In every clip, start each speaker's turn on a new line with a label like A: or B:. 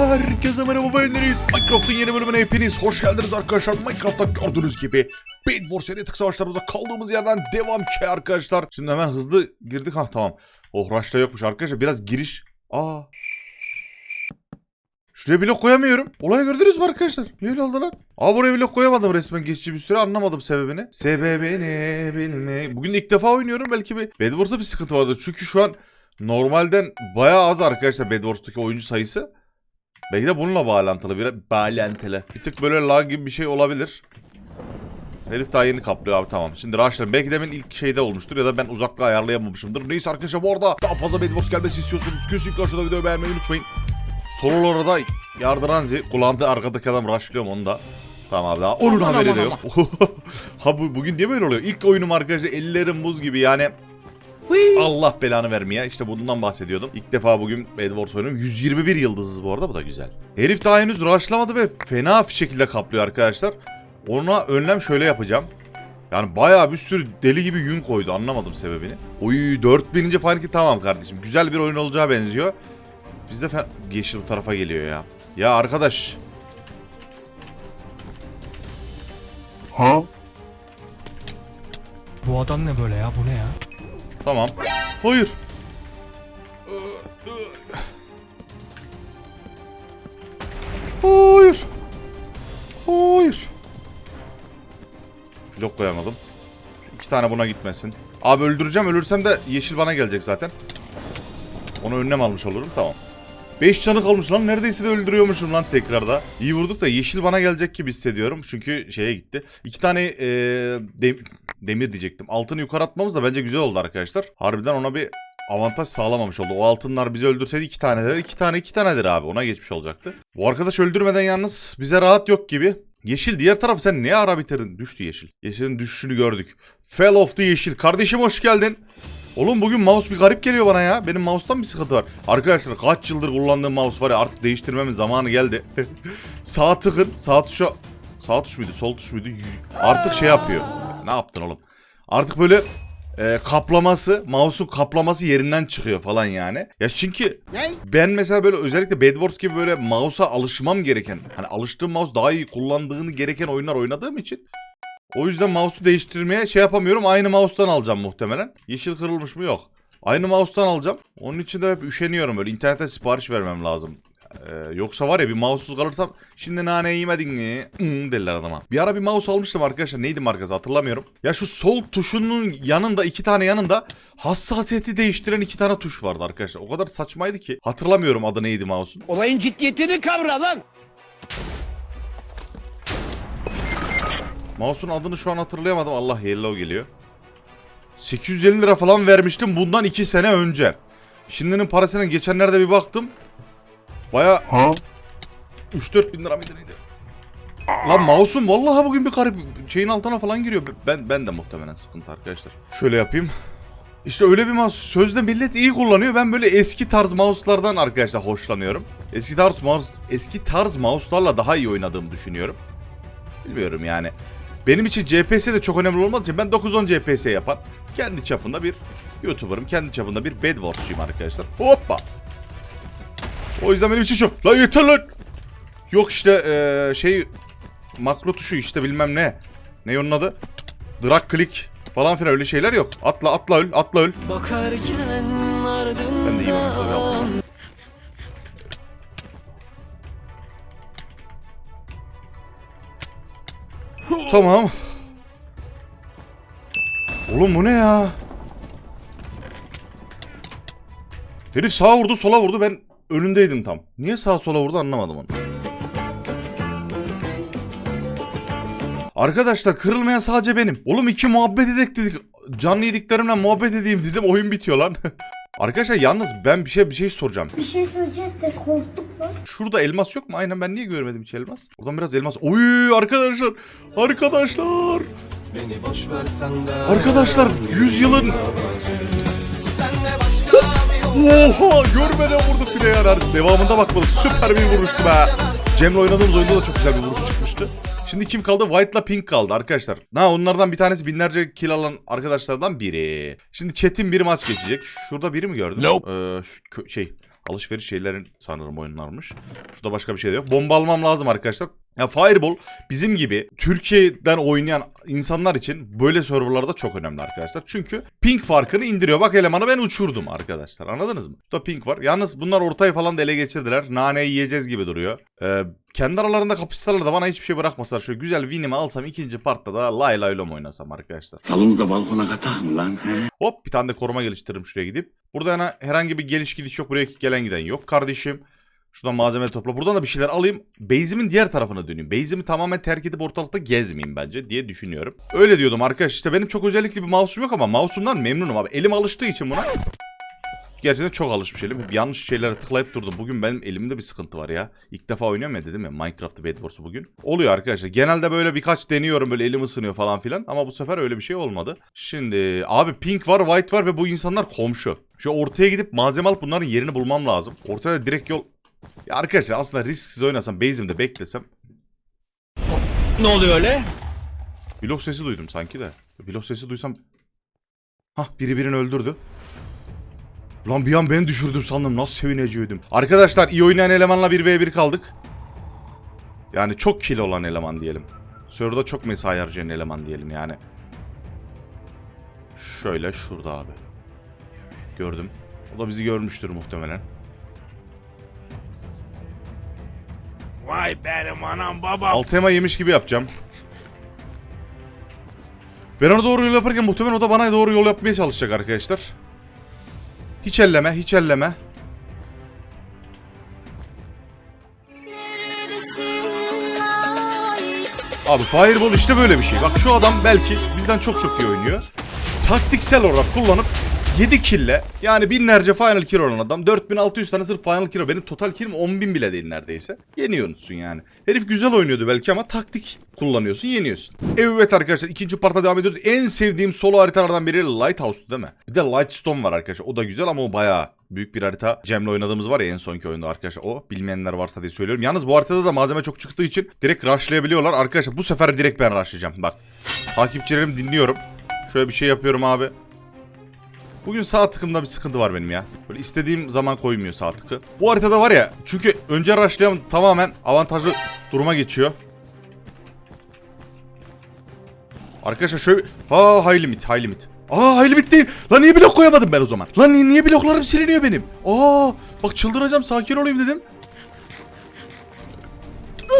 A: Herkese merhaba ben Deniz. Minecraft'ın yeni bölümüne hepiniz hoş geldiniz arkadaşlar. Minecraft'ta gördüğünüz gibi Bed Wars seri tık savaşlarımıza kaldığımız yerden devam ki arkadaşlar. Şimdi hemen hızlı girdik. Ha tamam. Oh rush'ta yokmuş arkadaşlar. Biraz giriş. Aa. Şuraya blok koyamıyorum. Olayı gördünüz mü arkadaşlar? Niye öyle oldu lan? Aa buraya blok koyamadım resmen geçici bir süre anlamadım sebebini. Sebebini bilme. Bugün ilk defa oynuyorum. Belki bir Bed Wars'ta bir sıkıntı vardır. Çünkü şu an normalden bayağı az arkadaşlar Bed Wars'taki oyuncu sayısı. Belki de bununla bağlantılı bir bağlantılı. Bir tık böyle lag gibi bir şey olabilir. Herif daha yeni kaplıyor abi tamam. Şimdi Rush'lar belki demin ilk şeyde olmuştur ya da ben uzaklığı ayarlayamamışımdır. Neyse arkadaşlar bu arada daha fazla Bed Wars gelmesi istiyorsanız kesinlikle aşağıda videoyu beğenmeyi unutmayın. Sololara da yardıranzi kulağında arkadaki adam rushlıyorum onu da. Tamam abi daha onun haberi de yok. ha bu, bugün niye böyle oluyor? İlk oyunum arkadaşlar ellerim buz gibi yani Allah belanı vermeye. İşte bundan bahsediyordum. İlk defa bugün Bed Wars oynuyorum. 121 yıldızız bu arada bu da güzel. Herif daha henüz rushlamadı ve fena bir şekilde kaplıyor arkadaşlar. Ona önlem şöyle yapacağım. Yani bayağı bir sürü deli gibi yün koydu anlamadım sebebini. Oy 4000. farkı tamam kardeşim. Güzel bir oyun olacağı benziyor. Biz de fen- yeşil bu tarafa geliyor ya. Ya arkadaş.
B: Ha? Bu adam ne böyle ya? Bu ne ya?
A: Tamam. Hayır. Hayır. Hayır. Blok koyamadım. Şu İki tane buna gitmesin. Abi öldüreceğim. Ölürsem de yeşil bana gelecek zaten. Onu önlem almış olurum. Tamam. 5 canı kalmış lan. Neredeyse de öldürüyormuşum lan tekrarda. İyi vurduk da yeşil bana gelecek gibi hissediyorum. Çünkü şeye gitti. İki tane eee, dem- demir diyecektim. Altını yukarı atmamız da bence güzel oldu arkadaşlar. Harbiden ona bir avantaj sağlamamış oldu. O altınlar bizi öldürseydi iki tane de iki tane iki tanedir abi. Ona geçmiş olacaktı. Bu arkadaş öldürmeden yalnız bize rahat yok gibi. Yeşil diğer tarafı sen ne ara bitirdin? Düştü yeşil. Yeşilin düşüşünü gördük. Fell off the yeşil. Kardeşim hoş geldin. Oğlum bugün mouse bir garip geliyor bana ya. Benim mouse'tan bir sıkıntı var. Arkadaşlar kaç yıldır kullandığım mouse var ya artık değiştirmemin zamanı geldi. sağ tıkın. Sağ tuşa... Sağ tuş muydu? Sol tuş muydu? Artık şey yapıyor. Ne yaptın oğlum? Artık böyle e, kaplaması, mouse'un kaplaması yerinden çıkıyor falan yani. Ya çünkü ben mesela böyle özellikle Bed Wars gibi böyle mouse'a alışmam gereken, hani alıştığım mouse daha iyi kullandığını gereken oyunlar oynadığım için o yüzden mouse'u değiştirmeye şey yapamıyorum. Aynı mouse'tan alacağım muhtemelen. Yeşil kırılmış mı? Yok. Aynı mouse'tan alacağım. Onun için de hep üşeniyorum böyle. İnternete sipariş vermem lazım. Ee, yoksa var ya bir mouse'suz kalırsam şimdi nane yemedin mi? Hmm, derler adama. Bir ara bir mouse almıştım arkadaşlar. Neydi markası hatırlamıyorum. Ya şu sol tuşunun yanında iki tane yanında hassasiyeti değiştiren iki tane tuş vardı arkadaşlar. O kadar saçmaydı ki. Hatırlamıyorum adı neydi mouse'un.
C: Olayın ciddiyetini kavra lan.
A: Mouse'un adını şu an hatırlayamadım. Allah yellow geliyor. 850 lira falan vermiştim bundan 2 sene önce. Şimdinin parasına geçenlerde bir baktım. Baya
B: Ha?
A: 3-4 bin lira mıydı neydi? Lan mouse'um vallahi bugün bir garip şeyin altına falan giriyor. Ben ben de muhtemelen sıkıntı arkadaşlar. Şöyle yapayım. İşte öyle bir mouse. Sözde millet iyi kullanıyor. Ben böyle eski tarz mouse'lardan arkadaşlar hoşlanıyorum. Eski tarz mouse, eski tarz mouse'larla daha iyi oynadığımı düşünüyorum. Bilmiyorum yani. Benim için CPS de çok önemli olmaz için ben 9-10 CPS yapan kendi çapında bir YouTuber'ım. Kendi çapında bir Bed Wars'cuyum arkadaşlar. Hoppa. O yüzden benim için şu. Lan yeter lan. Yok işte eee, şey makro tuşu işte bilmem ne. Ne onun adı? Drag click falan filan öyle şeyler yok. Atla atla öl atla öl.
C: Bakarken
A: Ben de iyi. Tamam. Oğlum bu ne ya? Herif sağa vurdu sola vurdu ben önündeydim tam. Niye sağa sola vurdu anlamadım onu. Arkadaşlar kırılmayan sadece benim. Oğlum iki muhabbet edek dedik. Canlı yediklerimle muhabbet edeyim dedim oyun bitiyor lan. Arkadaşlar yalnız ben bir şey bir şey soracağım.
D: Bir şey söyleyeceğiz de korktuk lan.
A: Şurada elmas yok mu? Aynen ben niye görmedim hiç elmas? Buradan biraz elmas. Oy arkadaşlar. Arkadaşlar.
E: Beni boş versen de
A: Arkadaşlar 100 yılın. Oha görmeden vurduk bir de yani. Devamında bakmadık. Süper bir vuruştu be. Cem'le oynadığımız oyunda da çok güzel bir vuruş çıkmıştı. Şimdi kim kaldı? White'la Pink kaldı arkadaşlar. Ha onlardan bir tanesi binlerce kill alan arkadaşlardan biri. Şimdi Chat'in bir maç geçecek. Şurada biri mi gördün?
B: Nope.
A: Ee, şu şey Alışveriş şeylerin sanırım oyunlarmış. Şurada başka bir şey de yok. Bomba almam lazım arkadaşlar. Ya Fireball bizim gibi Türkiye'den oynayan insanlar için böyle serverlarda çok önemli arkadaşlar. Çünkü ping farkını indiriyor. Bak elemanı ben uçurdum arkadaşlar. Anladınız mı? Burada ping var. Yalnız bunlar ortayı falan da ele geçirdiler. Naneyi yiyeceğiz gibi duruyor. Ee, kendi aralarında kapışsalar da bana hiçbir şey bırakmasalar. Şöyle güzel winimi alsam ikinci partta da lay lay lom oynasam arkadaşlar.
F: Salonu da balkona katak mı lan? He?
A: Hop bir tane de koruma geliştiririm şuraya gidip. Burada yana herhangi bir geliş gidiş yok. Buraya gelen giden yok kardeşim. Şuradan malzeme topla. Buradan da bir şeyler alayım. Base'imin diğer tarafına döneyim. Base'imi tamamen terk edip ortalıkta gezmeyeyim bence diye düşünüyorum. Öyle diyordum arkadaş. İşte benim çok özellikli bir mouse'um yok ama mouse'umdan memnunum abi. Elim alıştığı için buna Gerçekten çok alışmış elim. Hep yanlış şeylere tıklayıp durdum. Bugün benim elimde bir sıkıntı var ya. İlk defa oynuyorum ya dedim ya Minecraft Bed Wars'u bugün. Oluyor arkadaşlar. Genelde böyle birkaç deniyorum böyle elim ısınıyor falan filan. Ama bu sefer öyle bir şey olmadı. Şimdi abi pink var white var ve bu insanlar komşu. Şu ortaya gidip malzeme alıp bunların yerini bulmam lazım. Ortaya direkt yol... Ya arkadaşlar aslında risksiz oynasam base'imde beklesem.
C: Ne oluyor öyle?
A: Blok sesi duydum sanki de. Blok sesi duysam... Hah biri birini öldürdü. Lan bir an ben düşürdüm sandım. Nasıl sevineceydim. Arkadaşlar iyi oynayan elemanla 1v1 kaldık. Yani çok kill olan eleman diyelim. Server'da çok mesai harcayan eleman diyelim yani. Şöyle şurada abi. Gördüm. O da bizi görmüştür muhtemelen.
G: Vay benim anam babam.
A: Altema yemiş gibi yapacağım. Ben ona doğru yol yaparken muhtemelen o da bana doğru yol yapmaya çalışacak arkadaşlar. Hiç elleme, hiç elleme. Abi Fireball işte böyle bir şey. Bak şu adam belki bizden çok çok iyi oynuyor. Taktiksel olarak kullanıp 7 kille yani binlerce final kill olan adam 4600 tane sırf final kill benim total killim 10.000 bile değil neredeyse. Yeniyorsun yani. Herif güzel oynuyordu belki ama taktik kullanıyorsun yeniyorsun. Evet arkadaşlar ikinci parta devam ediyoruz. En sevdiğim solo haritalardan biri Lighthouse'tu değil mi? Bir de Lightstone var arkadaşlar o da güzel ama o bayağı büyük bir harita. Cem'le oynadığımız var ya en sonki oyunda arkadaşlar o. Bilmeyenler varsa diye söylüyorum. Yalnız bu haritada da malzeme çok çıktığı için direkt rushlayabiliyorlar. Arkadaşlar bu sefer direkt ben rushlayacağım. Bak takipçilerim dinliyorum. Şöyle bir şey yapıyorum abi. Bugün sağ tıkımda bir sıkıntı var benim ya. Böyle istediğim zaman koymuyor sağ tıkı. Bu haritada var ya çünkü önce rushlayan tamamen avantajlı duruma geçiyor. Arkadaşlar şöyle... Aa high limit high limit. Aa high limit değil. Lan niye blok koyamadım ben o zaman? Lan niye, niye bloklarım siliniyor benim? Aa bak çıldıracağım sakin olayım dedim.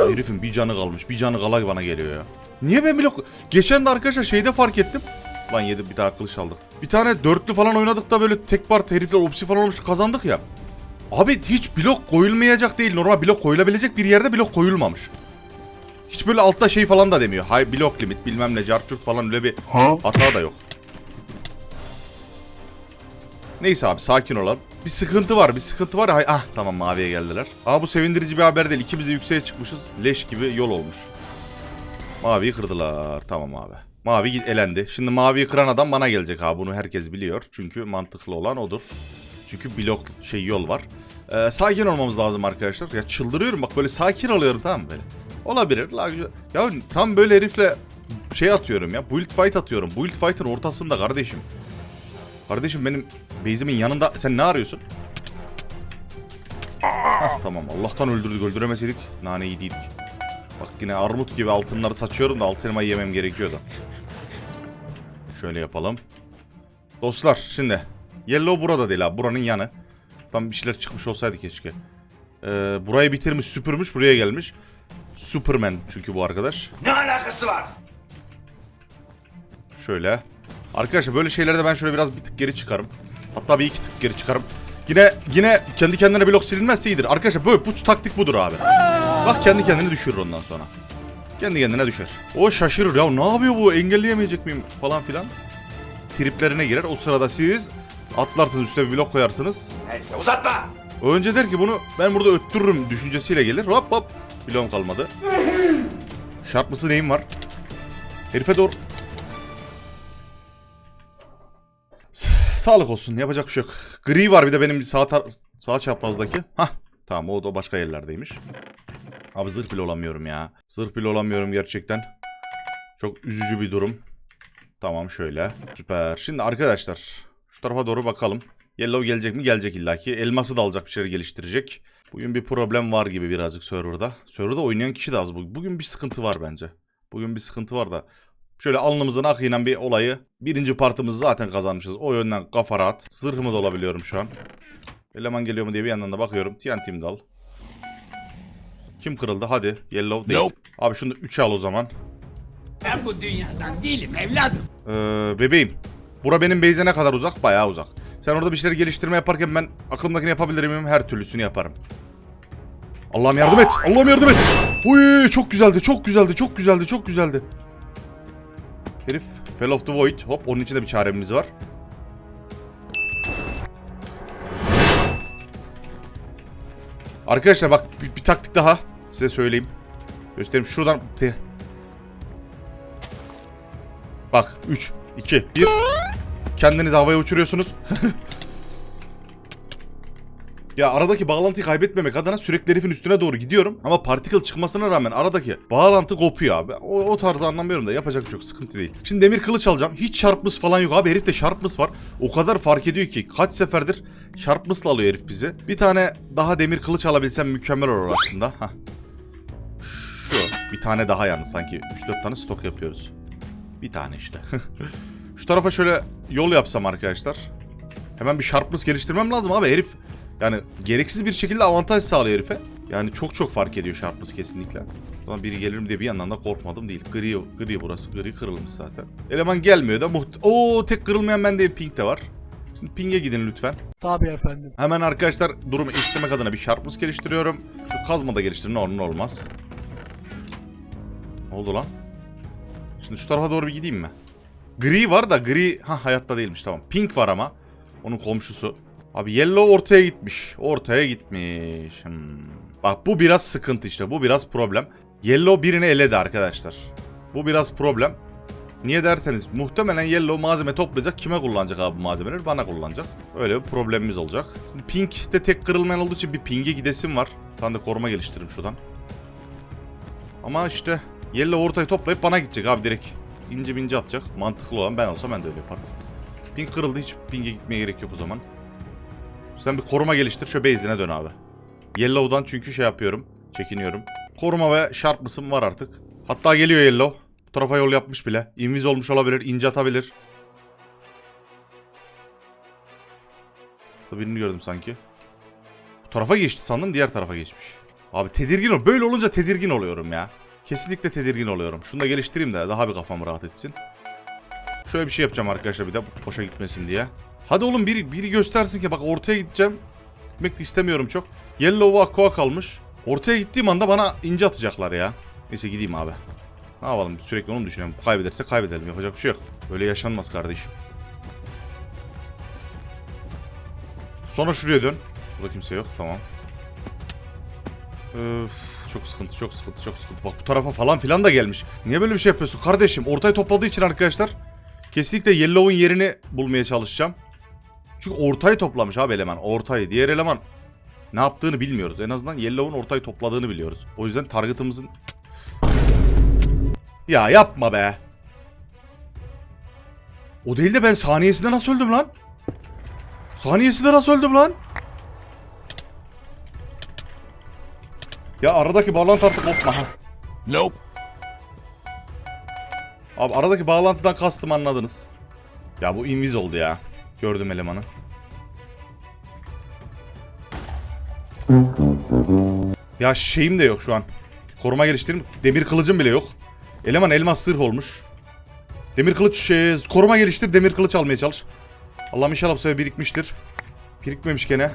A: Herifin bir canı kalmış. Bir canı kala bana geliyor ya. Niye ben blok... Geçen de arkadaşlar şeyde fark ettim. Lan yedi bir daha kılıç aldık. Bir tane dörtlü falan oynadık da böyle tek part herifler opsi falan olmuş kazandık ya. Abi hiç blok koyulmayacak değil. Normal blok koyulabilecek bir yerde blok koyulmamış. Hiç böyle altta şey falan da demiyor. Hay blok limit bilmem ne carçurt falan öyle bir hata da yok. Neyse abi sakin olalım. Bir sıkıntı var bir sıkıntı var. Hay, ah tamam maviye geldiler. Aa bu sevindirici bir haber değil. İkimiz de yükseğe çıkmışız. Leş gibi yol olmuş. Maviyi kırdılar. Tamam abi. Mavi git- elendi. Şimdi maviyi kıran adam bana gelecek abi. Bunu herkes biliyor. Çünkü mantıklı olan odur. Çünkü blok şey yol var. Ee, sakin olmamız lazım arkadaşlar. Ya çıldırıyorum bak böyle sakin oluyorum tamam böyle. Olabilir. La, ya tam böyle herifle şey atıyorum ya. Build fight atıyorum. Build fight'ın ortasında kardeşim. Kardeşim benim base'imin yanında sen ne arıyorsun? Hah, tamam Allah'tan öldürdük öldüremeseydik nane yediydik. Bak yine armut gibi altınları saçıyorum da altın elmayı yemem gerekiyordu. Şöyle yapalım. Dostlar şimdi. Yellow burada değil abi. Buranın yanı. Tam bir şeyler çıkmış olsaydı keşke. Ee, burayı bitirmiş süpürmüş buraya gelmiş. Superman çünkü bu arkadaş.
G: Ne alakası var?
A: Şöyle. Arkadaşlar böyle şeylerde ben şöyle biraz bir tık geri çıkarım. Hatta bir iki tık geri çıkarım. Yine yine kendi kendine blok silinmezse iyidir. Arkadaşlar böyle bu taktik budur abi. Bak kendi kendini düşürür ondan sonra. Kendi kendine düşer. O şaşırır ya ne yapıyor bu engelleyemeyecek miyim falan filan. Triplerine girer. O sırada siz atlarsınız üstüne bir blok koyarsınız.
G: Neyse uzatma.
A: Önce der ki bunu ben burada öttürürüm düşüncesiyle gelir. Hop hop. Bloğum kalmadı. Şart mısı neyim var? Herife doğru. Sağlık olsun yapacak bir şey yok. Gri var bir de benim sağ, sağ çaprazdaki. Hah tamam o da başka yerlerdeymiş. Abi zırh bile olamıyorum ya. Zırh bile olamıyorum gerçekten. Çok üzücü bir durum. Tamam şöyle. Süper. Şimdi arkadaşlar şu tarafa doğru bakalım. Yellow gelecek mi? Gelecek illaki. Elması da alacak bir şeyler geliştirecek. Bugün bir problem var gibi birazcık serverda. Serverda oynayan kişi de az bugün. Bir sıkıntı var bence. Bugün bir sıkıntı var da. Şöyle alnımızın akıyla bir olayı. Birinci partımızı zaten kazanmışız. O yönden kafa rahat. Zırhımı da olabiliyorum şu an. Eleman geliyor mu diye bir yandan da bakıyorum. TNT'mi de al. Kim kırıldı? Hadi. Yellow değil. Abi şunu 3'e al o zaman.
C: Ben bu dünyadan değilim evladım.
A: Ee, bebeğim. Bura benim base'e ne kadar uzak? Bayağı uzak. Sen orada bir şeyler geliştirme yaparken ben aklımdakini yapabilir miyim? Her türlüsünü yaparım. Allah'ım yardım et. Allah'ım yardım et. Uy çok güzeldi. Çok güzeldi. Çok güzeldi. Çok güzeldi. Herif fell of the void. Hop onun içinde bir çaremiz var. Arkadaşlar bak bir, bir taktik daha size söyleyeyim. Göstereyim şuradan Bak 3, 2, 1. Kendinizi havaya uçuruyorsunuz. ya aradaki bağlantıyı kaybetmemek adına sürekli herifin üstüne doğru gidiyorum. Ama particle çıkmasına rağmen aradaki bağlantı kopuyor abi. O, o tarzı anlamıyorum da yapacak bir şey yok. Sıkıntı değil. Şimdi demir kılıç alacağım. Hiç sharpness falan yok abi. Herifte sharpness var. O kadar fark ediyor ki. Kaç seferdir sharpness'la alıyor herif bizi. Bir tane daha demir kılıç alabilsem mükemmel olur aslında. Hah. Bir tane daha yalnız sanki. 3-4 tane stok yapıyoruz. Bir tane işte. Şu tarafa şöyle yol yapsam arkadaşlar. Hemen bir sharpness geliştirmem lazım abi herif. Yani gereksiz bir şekilde avantaj sağlıyor herife. Yani çok çok fark ediyor sharpness kesinlikle. Sonra biri gelir mi diye bir yandan da korkmadım değil. Gri, gri burası. Gri kırılmış zaten. Eleman gelmiyor da muht... Oo tek kırılmayan bende pink de var. Şimdi ping'e gidin lütfen.
H: Tabii efendim.
A: Hemen arkadaşlar durumu istemek adına bir sharpness geliştiriyorum. Şu kazma da geliştirin ne olmaz. Ne oldu lan? Şimdi şu tarafa doğru bir gideyim mi? Gri var da gri ha hayatta değilmiş tamam. Pink var ama. Onun komşusu. Abi yellow ortaya gitmiş. Ortaya gitmiş. Hmm. Bak bu biraz sıkıntı işte. Bu biraz problem. Yellow birini eledi arkadaşlar. Bu biraz problem. Niye derseniz muhtemelen yellow malzeme toplayacak. Kime kullanacak abi bu malzemeleri? Bana kullanacak. Öyle bir problemimiz olacak. Şimdi pink de tek kırılmayan olduğu için bir ping'e gidesim var. Ben de koruma geliştiririm şuradan. Ama işte yellow ortayı toplayıp bana gidecek abi direkt. İnce bince atacak. Mantıklı olan ben olsam ben de öyle yapardım. Ping kırıldı hiç ping'e gitmeye gerek yok o zaman. Sen bir koruma geliştir şu base'ine dön abi. Yellow'dan çünkü şey yapıyorum. Çekiniyorum. Koruma ve sharpness'ım var artık. Hatta geliyor Yellow. Bu tarafa yol yapmış bile. Invis olmuş olabilir. ince atabilir. Birini gördüm sanki. Bu tarafa geçti sandım diğer tarafa geçmiş. Abi tedirgin ol. Böyle olunca tedirgin oluyorum ya. Kesinlikle tedirgin oluyorum. Şunu da geliştireyim de daha bir kafam rahat etsin. Şöyle bir şey yapacağım arkadaşlar bir de boşa gitmesin diye. Hadi oğlum biri, biri göstersin ki bak ortaya gideceğim. Gitmek de istemiyorum çok. Yellow Aqua kalmış. Ortaya gittiğim anda bana ince atacaklar ya. Neyse gideyim abi. Ne yapalım sürekli onu düşünüyorum. Kaybederse kaybedelim yapacak bir şey yok. Öyle yaşanmaz kardeşim. Sonra şuraya dön. Burada kimse yok tamam. Öf, çok sıkıntı çok sıkıntı çok sıkıntı. Bak bu tarafa falan filan da gelmiş. Niye böyle bir şey yapıyorsun kardeşim? Ortayı topladığı için arkadaşlar. Kesinlikle Yellow'un yerini bulmaya çalışacağım. Çünkü ortayı toplamış abi eleman. Ortayı. Diğer eleman ne yaptığını bilmiyoruz. En azından Yellow'un ortayı topladığını biliyoruz. O yüzden target'ımızın... Ya yapma be. O değil de ben saniyesinde nasıl öldüm lan? Saniyesinde nasıl öldüm lan? Ya aradaki bağlantı artık kopma ha.
G: Nope.
A: Abi aradaki bağlantıdan kastım anladınız. Ya bu inviz oldu ya. Gördüm elemanı. Ya şeyim de yok şu an. Koruma geliştirdim. Demir kılıcım bile yok. Eleman elmas sırf olmuş. Demir kılıç şey, koruma geliştir. Demir kılıç almaya çalış. Allah'ım inşallah bu sefer birikmiştir. Birikmemiş gene.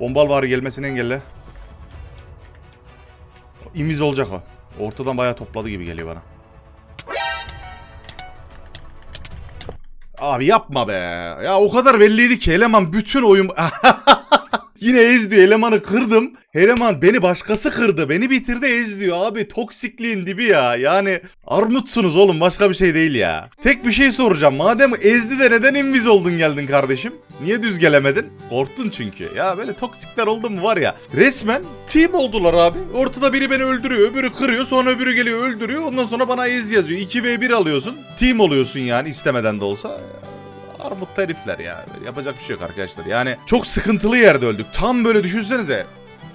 A: Bombal var gelmesini engelle. İmiz olacak o. Ortadan bayağı topladı gibi geliyor bana. Abi yapma be. Ya o kadar belliydi ki eleman bütün oyun... Yine ez diyor elemanı kırdım. Eleman beni başkası kırdı. Beni bitirdi ez diyor abi. Toksikliğin dibi ya. Yani armutsunuz oğlum başka bir şey değil ya. Tek bir şey soracağım. Madem ezdi de neden inviz oldun geldin kardeşim? Niye düz gelemedin? Korktun çünkü. Ya böyle toksikler oldu mu var ya. Resmen team oldular abi. Ortada biri beni öldürüyor. Öbürü kırıyor. Sonra öbürü geliyor öldürüyor. Ondan sonra bana ez yazıyor. 2v1 alıyorsun. Team oluyorsun yani istemeden de olsa. Armut herifler ya. Yapacak bir şey yok arkadaşlar. Yani çok sıkıntılı yerde öldük. Tam böyle düşünsenize.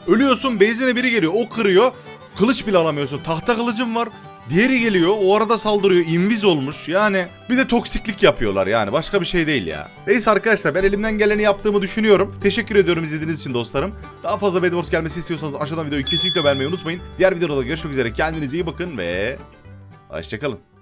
A: Ölüyorsun benzine biri geliyor o kırıyor. Kılıç bile alamıyorsun. Tahta kılıcım var. Diğeri geliyor o arada saldırıyor. inviz olmuş. Yani bir de toksiklik yapıyorlar yani. Başka bir şey değil ya. Neyse arkadaşlar ben elimden geleni yaptığımı düşünüyorum. Teşekkür ediyorum izlediğiniz için dostlarım. Daha fazla Bed gelmesi istiyorsanız aşağıdan videoyu kesinlikle beğenmeyi unutmayın. Diğer videoda görüşmek üzere. Kendinize iyi bakın ve... Hoşçakalın.